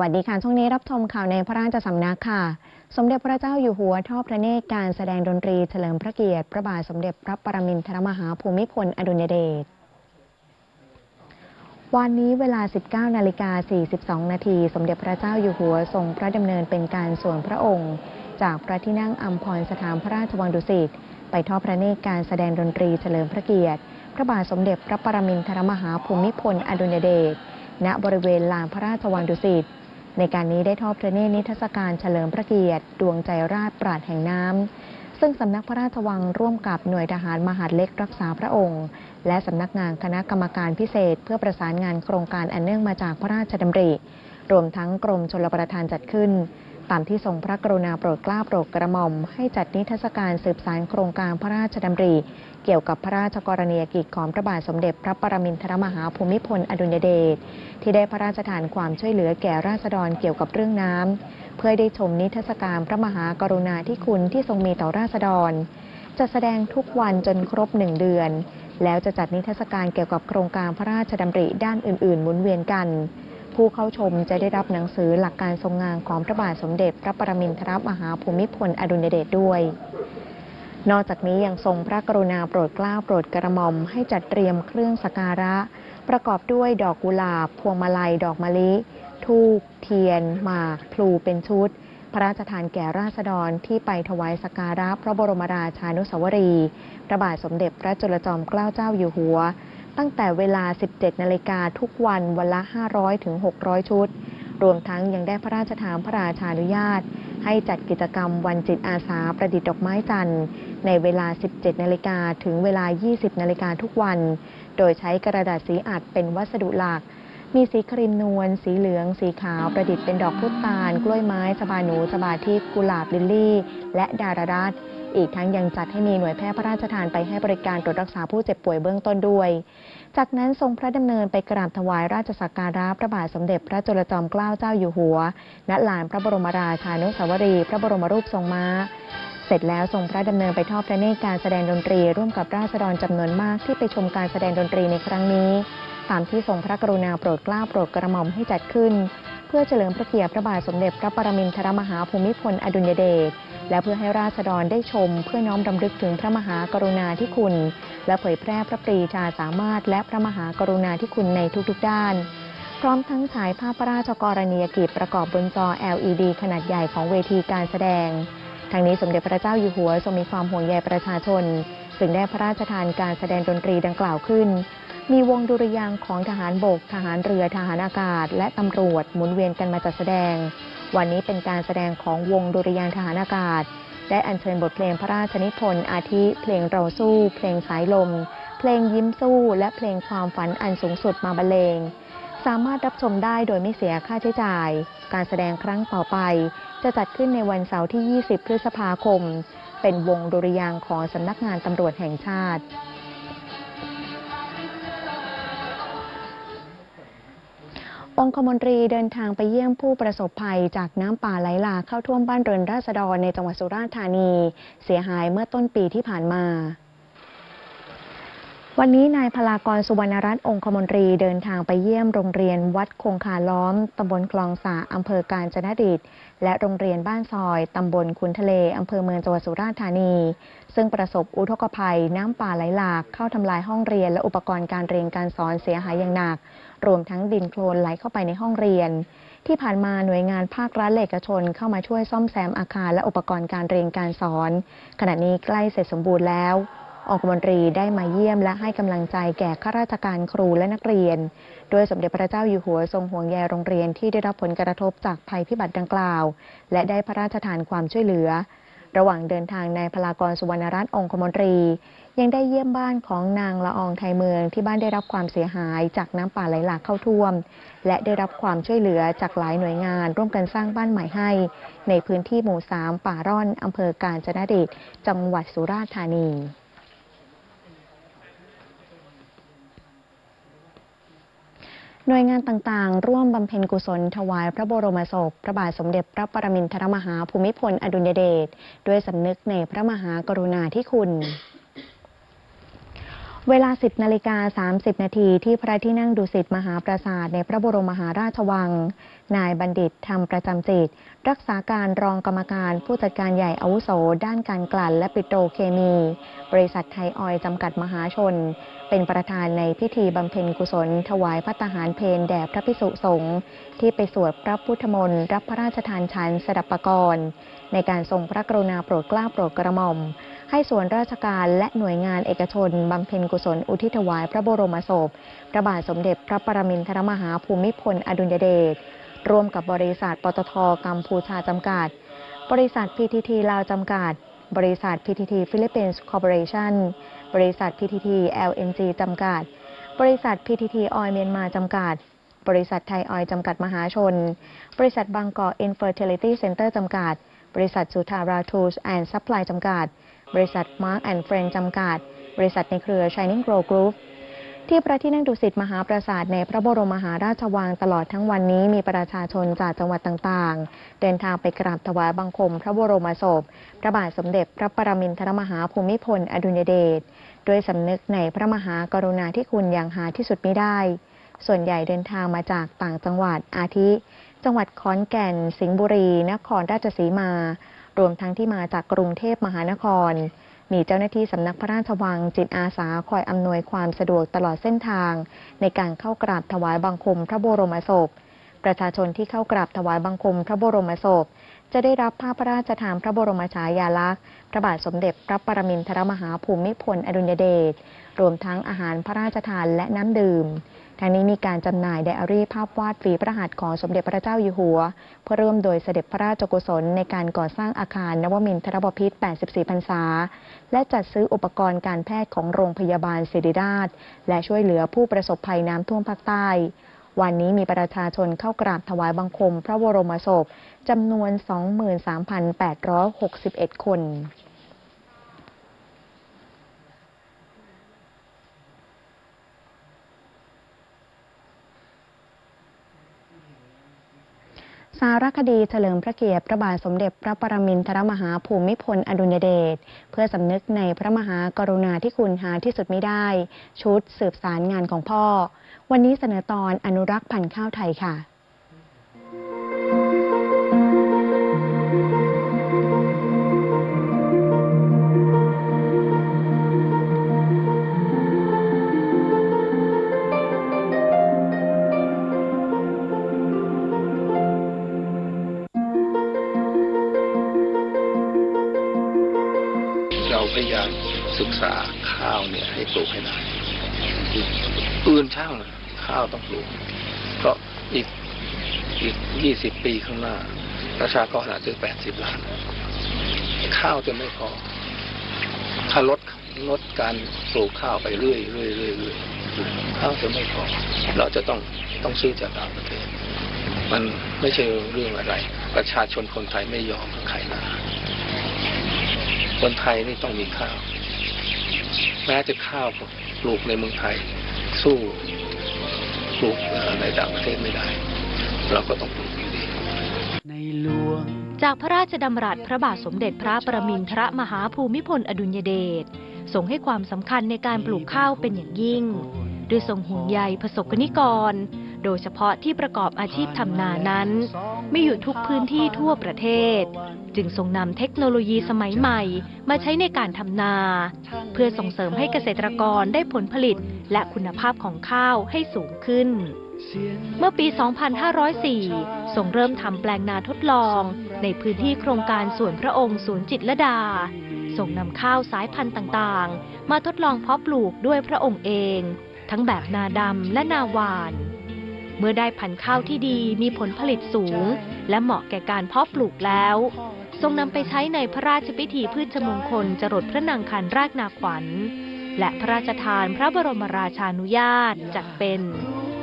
วัสดีค่ะ ช่วงนี้รับชมข่าวในพระราชสำนักค่ะ สมเด็จพระเจ้าอยู่หัวทอดพระเนตรการแสดงดนตรีเฉลิมพระเกียรติ พระบาทสมเด็จพระปรมินทรมหาภูมิพลอดุลยเดช วันนี้เวลา 19 นาฬิกา 42 นาที สมเด็จพระเจ้าอยู่หัวทรงพระดำเนินเป็นการส่วนพระองค์ จากพระที่นั่งอัมพรสถานพระราชวังดุสิตไปทอดพระเนตรการแสดงดนตรีเฉลิมพระเกียรติ พระบาทสมเด็จพระปรมินทรมหาภูมิพลอดุลยเดชณบริเวณลานพระราชวังดุสิต ในการนี้ได้ทอดพระเนตรนิทรรศการเฉลิมพระเกียรติ ดวงใจราชปราดแห่งน้ำ ซึ่งสำนักพระราชวังร่วมกับหน่วยทหารมหาดเล็กรักษาพระองค์ และสำนักงานคณะกรรมการพิเศษ เพื่อประสานงานโครงการอันเนื่องมาจากพระราชดำริ รวมทั้งกรมชลประทานจัดขึ้น ตามที่ทรงพระกรุณาโปรดเกล้าโปรดกระหม่อม ให้จัดนิทรรศการสืบสารโครงการพระราชดำริ เกี่ยวกับพระราชกรณียกิจของพระบาทสมเด็จพระปรมินทรมหาภูมิพลอดุลยเดชที่ได้พระราชทานความช่วยเหลือแก่ราษฎรเกี่ยวกับเรื่องน้ำเพื่อได้ชมนิทรรศการพระมหากรุณาธิคุณที่ทรงมีต่อราษฎรจะแสดงทุกวันจนครบหนึ่งเดือน แล้วจะจัดนิทรรศการเกี่ยวกับโครงการพระราชดำริด้านอื่น ๆ หมุนเวียนกัน ผู้เข้าชมจะได้รับหนังสือหลักการทรงงานของพระบาทสมเด็จพระปรมินทรมหาภูมิพลอดุลยเดชด้วย นอกจากนี้ยังทรงพระกรุณาโปรดเกล้าโปรดกระหม่อมให้จัดเตรียมเครื่องสักการะ ประกอบด้วยดอกกุหลาบ พวงมาลัย ดอกมะลิ ทูบเทียน หมาก พลูเป็นชุด พระราชทานแก่ราษฎรที่ไปถวายสักการะพระบรมราชานุสาวรี พระบาทสมเด็จพระจุลจอมเกล้าเจ้าอยู่หัว ตั้งแต่เวลา 17 นาฬิกาทุกวันวันละ 500 ถึง 600 ชุด รวมทั้งยังได้พระราชทานพระราชานุญาต ให้จัดกิจกรรมวันจิตอาสาประดิษฐ์ดอกไม้จันทร์ ในเวลา 17 นาฬิกาถึงเวลา 20 นาฬิกาทุกวัน โดยใช้กระดาษสีอัดเป็นวัสดุหลัก มีสีครีมนวล สีเหลือง สีขาวประดิษฐ์เป็นดอกพุตาล กล้วยไม้ สบาหนู สบาทิพกุหลาบลิลลี่ และดารารัต อีกทั้งยังจัดให้มีหน่วยแพทย์พระราชทานไปให้บริการตรวจรักษาผู้เจ็บป่วยเบื้องต้นด้วย จากนั้นทรงพระดำเนินไปกราบถวายราชสักการะพระบาทสมเด็จพระจุลจอมเกล้าเจ้าอยู่หัว ณ ลานพระบรมราชานุสาวรีย์พระบรมรูปทรงม้าเสร็จแล้วทรงพระดำเนินไปทอดพระเนตรการแสดงดนตรี ร่วมกับราษฎรจำนวนมากที่ไปชมการแสดงดนตรีในครั้งนี้ ตามที่ทรงพระกรุณาโปรดเกล้าโปรดกระหม่อมให้จัดขึ้น เพื่อเฉลิมพระเกียรติพระบาทสมเด็จพระปรมินทรมหาภูมิพลอดุลยเดช และเพื่อให้ราษฎรได้ชมเพื่อน้อมรำลึกถึงพระมหากรุณาธิคุณ และเผยแพร่พระปรีชาสามารถ และพระมหากรุณาธิคุณในทุกๆด้าน พร้อมทั้งฉายภาพพระราชกรณียกิจประกอบบนจอ LED ขนาดใหญ่ของเวทีการแสดง ทางนี้สมเด็จพระเจ้าอยู่หัวทรงมีความห่วงใยประชาชนจึงได้พระราชทานการแสดงดนตรีดังกล่าวขึ้น มีวงดุริยางของทหารบก ทหารเรือ ทหารอากาศ และตำรวจหมุนเวียนกันมาจัดแสดง วันนี้เป็นการแสดงของวงดุริยางทหารอากาศ ได้อัญเชิญบทเพลงพระราชนิพนธ์อาทิเพลงเราสู้ เพลงสายลม เพลงยิ้มสู้ และเพลงความฝันอันสูงสุดมาบรรเลง สามารถรับชมได้โดยไม่เสียค่าใช้จ่าย การแสดงครั้งต่อไป จะจัดขึ้นในวันเสาร์ที่ 20 พฤษภาคม เป็นวงดุริยางของสำนักงานตำรวจแห่งชาติ องคมนตรีเดินทางไปเยี่ยมผู้ประสบภัยจากน้ำป่าไหลหลากเข้าท่วมบ้านเรือนราษฎรในจังหวัดสุราษฎร์ธานี เสียหายเมื่อต้นปีที่ผ่านมา วันนี้นายพลากรสุวรรณรัตน์องคมนตรีเดินทางไปเยี่ยมโรงเรียนวัดคงคาล้อมตำบลคลองสาอำเภอกาญจนดิตและโรงเรียนบ้านซอยตำบลขุนทะเลอำเภอเมืองจังหวัดสุราษฎร์ธานี ซึ่งประสบอุทกภัยน้ำป่าไหลหลากเข้าทำลายห้องเรียนและอุปกรณ์การเรียนการสอนเสียหายอย่างหนัก รวมทั้งดินโคลนไหลเข้าไปในห้องเรียน ที่ผ่านมาหน่วยงานภาครัฐและเอกชนเข้ามาช่วยซ่อมแซมอาคารและอุปกรณ์การเรียนการสอน ขณะนี้ใกล้เสร็จสมบูรณ์แล้วองคมนตรีได้มาเยี่ยมและให้กำลังใจแก่ข้าราชการครูและนักเรียน โดยสมเด็จพระเจ้าอยู่หัวทรงห่วงใยโรงเรียนที่ได้รับผลกระทบจากภัยพิบัติดังกล่าว และได้พระราชทานความช่วยเหลือ ระหว่างเดินทางในพลากรสุวรรณรัตน์องคมนตรี ยังได้เยี่ยมบ้านของนางละอองไทยเมืองที่บ้านได้รับความเสียหายจากน้ำป่าไหลหลากเข้าท่วม และได้รับความช่วยเหลือจากหลายหน่วยงาน ร่วมกันสร้างบ้านใหม่ให้ ในพื้นที่หมู่สามป่าร่อนอำเภอกาญจนดิตจังหวัดสุราษฎร์ธานี หน่วยงานต่างๆ ร่วมบำเพ็ญกุศลถวายพระบรมศพ พระบาทสมเด็จพระปรมินทรมหาภูมิพลอดุลยเดชด้วยสำนึกในพระมหากรุณาธิคุณ เวลา 10นาฬิกา30 นาทีที่พระที่นั่งดุสิตมหาปราสาทในพระบรมมหาราชวัง นายบัณฑิตธรรมประจำจิต รักษาการรองกรรมการผู้จัดการใหญ่อาวุโส ด้านการกลั่นและปิโตรเคมี บริษัทไทยออยจำกัดมหาชน เป็นประธานในพิธีบำเพ็ญกุศล ถวายพระทหารเพลแด่พระพิสุสงฆ์ที่ไปสวดพระพุทธมนต์รับพระราชทานชันสดับปกรณ์ ในการทรงพระกรุณาโปรดเกล้าโปรดกระหม่อม ให้ส่วนราชการและหน่วยงานเอกชน บำเพ็ญกุศลอุทิศถวายพระบรมศพ พระบาทสมเด็จพระปรมินทรมหาภูมิพลอดุลยเดชร่วมกับบริษัทปตทกัมพูชาจำกัด บริษัท PTT ลาวจำกัด บริษัท PTT ฟิลิปปินส์คอร์ปอเรชั่น บริษัท PTT LNG จำกัด บริษัท PTT ออยเมียนมาจำกัด บริษัทไทยออยจำกัดมหาชน บริษัทบางกอกอินเฟอร์ติลิตี้เซ็นเตอร์จำกัด บริษัทสุธาราทูสแอนด์ซัพพลายจำกัด บริษัทมาร์กแอนด์เฟรนจำกัด บริษัทในเครือ Shining Grow Group ที่พระที่นั่งดุสิตมหาปราสาทในพระบรมมหาราชวังตลอดทั้งวันนี้มีประชาชนจากจังหวัดต่างๆ เดินทางไปกราบถวายบังคมพระบรมศพ พระบาทสมเด็จพระปรมินทรมหาภูมิพล อดุลยเดชด้วยสำนึกในพระมหากรุณาธิคุณอย่างหาที่สุดไม่ได้ ส่วนใหญ่เดินทางมาจากต่างจังหวัดอาทิ จังหวัดขอนแก่น สิงห์บุรี นครราชสีมา รวมทั้งที่มาจากกรุงเทพมหานคร มีเจ้าหน้าที่สำนักพระราชวังจิตอาสาคอยอำนวยความสะดวกตลอดเส้นทาง ในการเข้ากราบถวายบังคมพระบรมศพ ประชาชนที่เข้ากราบถวายบังคมพระบรมศพ จะได้รับผ้าพระราชทานพระบรมฉายาลักษณ์ พระบาทสมเด็จพระปรมินทรมหาภูมิพลอดุลยเดช รวมทั้งอาหารพระราชทานและน้ำดื่ม ทางนี้มีการจำหน่ายไดอารี่ภาพวาดฝีพระหัตถ์ของสมเด็จพระเจ้าอยู่หัว เพื่อร่วมโดยเสด็จพระราชกุศลในการก่อสร้างอาคารนวมินทรบพิตร84 พรรษา และจัดซื้ออุปกรณ์การแพทย์ของโรงพยาบาลศิริราช และช่วยเหลือผู้ประสบภัยน้ำท่วมภาคใต้ วันนี้มีประชาชนเข้ากราบถวายบังคม พระบรมศพจำนวน 23,861 คน สารคดีเฉลิมพระเกียรติพระบาทสมเด็จพระปรมินทรมหาภูมิพลอดุลยเดชเพื่อสำนึกในพระมหากรุณาธิคุณหาที่สุดไม่ได้ ชุดสืบสารงานของพ่อ วันนี้เสนอตอนอนุรักษ์พันธุ์ข้าวไทยค่ะ กษาข้าวเนี่ย ให้ปลูกให้ได้อื่นช่างข้าวต้องปลูก เพราะอีกอีกยี่สิบปีข้างหน้า ประชากรอาจจะแปดสิบล้าน ข้าวจะไม่พอ ถ้าลดลดการปลูกข้าวไปเรื่อยเรื่อยเรื่อยเรื่อยข้าวจะไม่พอ เราจะต้องต้องซื้อจากต่างประเทศ มันไม่ใช่เรื่องอะไร ประชาชนคนไทยไม่ยอมใครนะคนไทยนี่ต้องมีข้าว แม้จะข้าวปลูกในเมืองไทย สู้ปลูกในต่างประเทศไม่ได้ เราก็ต้องปลูกอยู่ดีในหลวงจากพระราชดำรัสพระบาทสมเด็จพระประมินทรมหาภูมิพลอดุลยเดชทรงให้ความสำคัญในการปลูกข้าวเป็นอย่างยิ่งด้วยทรงห่วงใยประสบกนิกร โดยเฉพาะที่ประกอบอาชีพทำนานั้น ไม่อยู่ทุกพื้นที่ทั่วประเทศ จึงทรงนำเทคโนโลยีสมัยใหม่ มาใช้ในการทำนา เพื่อส่งเสริมให้เกษตรกรได้ผลผลิตและคุณภาพของข้าวให้สูงขึ้น เมื่อปี 2504 ทรงเริ่มทำแปลงนาทดลอง ในพื้นที่โครงการสวนพระองค์ศูนย์จิตรดาทรงนำข้าวสายพันธุ์ต่างๆ มาทดลองเพาะปลูกด้วยพระองค์เอง ทั้งแบบนาดำและนาหวาน เมื่อได้พันธุ์ข้าวที่ดีมีผลผลิตสูง และเหมาะแก่การเพาะปลูกแล้ว ทรงนำไปใช้ในพระราชพิธีพืชมงคลจรดพระนางคันรากนาขวัญ และพระราชทานพระบรมราชานุญาตจัดเป็น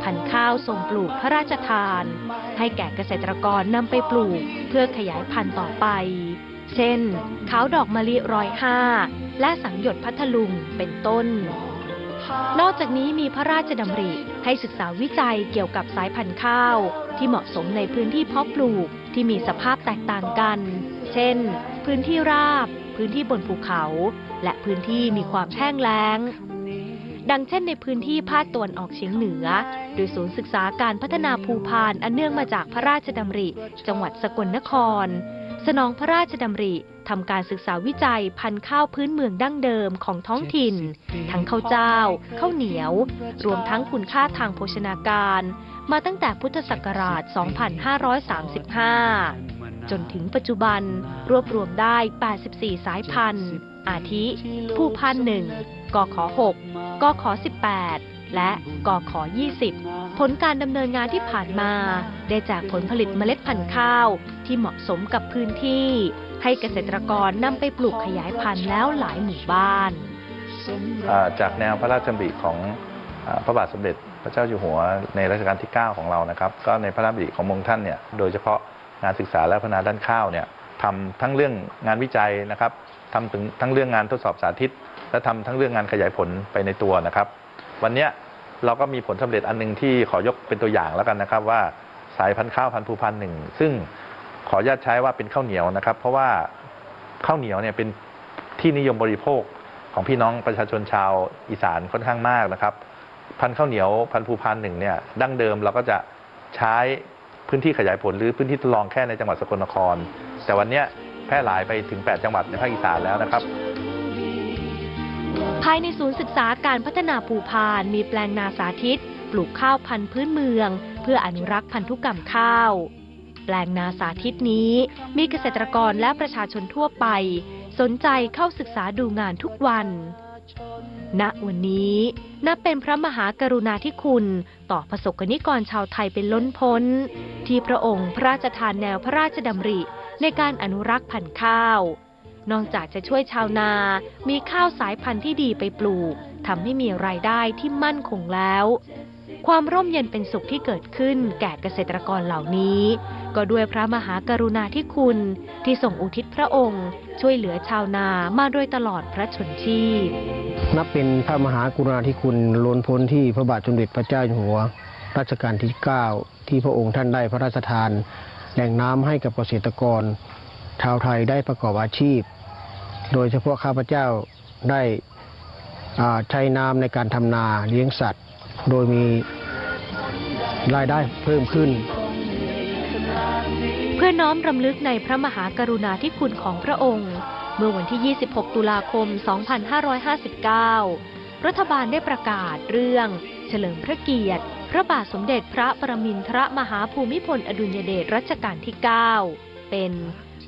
พันธุ์ข้าวทรงปลูกพระราชทาน ให้แก่เกษตรกรนำไปปลูกเพื่อขยายพันธุ์ต่อไป เช่นขาวดอกมะลิร้อยห้าและสังหยดพัทลุงเป็นต้น นอกจากนี้มีพระราชดำริให้ศึกษาวิจัยเกี่ยวกับสายพันธุ์ข้าว ที่เหมาะสมในพื้นที่เพาะปลูกที่มีสภาพแตกต่างกัน เช่น พื้นที่ราบ พื้นที่บนภูเขา และพื้นที่มีความแห้งแล้ง ดังเช่นในพื้นที่ภาคตะวันออกเฉียงเหนือ โดยศูนย์ศึกษาการพัฒนาภูพานอันเนื่องมาจากพระราชดำริ จังหวัดสกลนคร สนองพระราชดำริ ทำการศึกษาวิจัยพันธุ์ข้าวพื้นเมืองดั้งเดิมของท้องถิ่น ทั้งข้าวเจ้าข้าวเหนียว รวมทั้งคุณค่าทางโภชนาการ มาตั้งแต่พุทธศักราช 2535 จนถึงปัจจุบันรวบรวมได้ 84 สายพันธุ์ อาทิ ผู้พันหนึ่งกข 6กข 18 และกข20 ผลการดำเนินงานที่ผ่านมา ได้จากผลผลิตเมล็ดพันธุ์ข้าว ที่เหมาะสมกับพื้นที่ ให้เกษตรกรนำไปปลูกขยายพันธุ์แล้วหลายหมู่บ้าน จากแนวพระราชดำริของอพระบาทสมเด็จพระเจ้าอยู่หัวในรัชกาลที่ 9 ของเรานะครับ ก็ในพระราชดำริขององค์ท่านเนี่ยโดยเฉพาะงานศึกษาและพัฒนาด้านข้าวเนี่ยทำทั้งเรื่องงานวิจัยนะครับทำถึงทั้งเรื่องงานทดสอบสาธิต และทำทั้งเรื่องงานขยายผลไปในตัวนะครับ วันนี้เราก็มีผลสำเร็จอันหนึงที่ขอยกเป็นตัวอย่างแล้วกันนะครับ ว่าสายพันธุ์ข้าวพันธุ์ภูพันธุ์หนึ่งซึ่งขออนุญาตใช้ว่าเป็นข้าวเหนียวนะครับ เพราะว่าข้าวเหนียวเนี่ยเป็นที่นิยมบริโภคของพี่น้องประชาชนชาวอีสานค่อนข้างมากนะครับ พันธุ์ข้าวเหนียวพันธุ์ภูพานหนึ่งเนี่ยดั้งเดิมเราก็จะใช้พื้นที่ขยายผลหรือพื้นที่ทดลองแค่ในจังหวัดสกลนคร แต่วันนี้แพร่หลายไปถึง 8 จังหวัดในภาคอีสานแล้วนะครับ ภายในศูนย์ศึกษาการพัฒนาภูพานมีแปลงนาสาธิต ปลูกข้าวพันธุ์พื้นเมือง เพื่ออนุรักษ์พันธุกรรมข้าว แปลงนาสาธิตนี้มีเกษตรกรและประชาชนทั่วไป สนใจเข้าศึกษาดูงานทุกวัน ณวันนี้นับเป็นพระมหากรุณาธิคุณ ต่อประสบกนิกรชาวไทยเป็นล้นพ้น ที่พระองค์พระราชทานแนวพระราชดำริ ในการอนุรักษ์พันธุ์ข้าว นอกจากจะช่วยชาวนา มีข้าวสายพันธุ์ที่ดีไปปลูกทำให้มีรายได้ที่มั่นคงแล้ว ความร่มเย็นเป็นสุขที่เกิดขึ้นแก่เกษตรกรเหล่านี้ ก็ด้วยพระมหากรุณาธิคุณที่ส่งอุทิศพระองค์ ช่วยเหลือชาวนามาโดยตลอดพระชนชีพ นับเป็นพระมหากรุณาธิคุณล้นพ้นที่พระบาทสมเด็จพระเจ้าอยู่หัวรัชกาลที่ 9 ที่พระองค์ท่านได้พระราชทานแหล่งน้ำให้กับเกษตรกร ชาวไทยได้ประกอบอาชีพ โดยเฉพาะข้าพเจ้าได้ใช้น้ำในการทำนาเลี้ยงสัตว์ โดยมีรายได้เพิ่มขึ้น เพื่อน้อมรำลึกในพระมหากรุณาธิคุณของพระองค์ เมื่อวันที่ 26 ตุลาคม 2559 รัฐบาลได้ประกาศเรื่อง เฉลิมพระเกียรติ พระบาทสมเด็จพระประมินทรมหาภูมิพลอดุลยเดชรัชกาลที่ 9 เป็น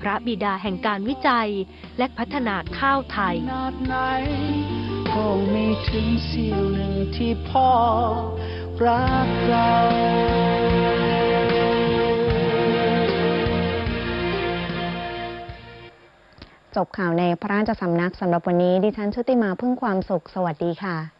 พระบิดาแห่งการวิจัย และพัฒนาข้าวไทยขนาดไหนคงมีถึงเสี้ยวหนึ่งที่พ่อรักเราจบข่าวในพระราชสำนักสำหรับวันนี้ดิฉันชุติมาพึ่งความสุข สวัสดีค่ะ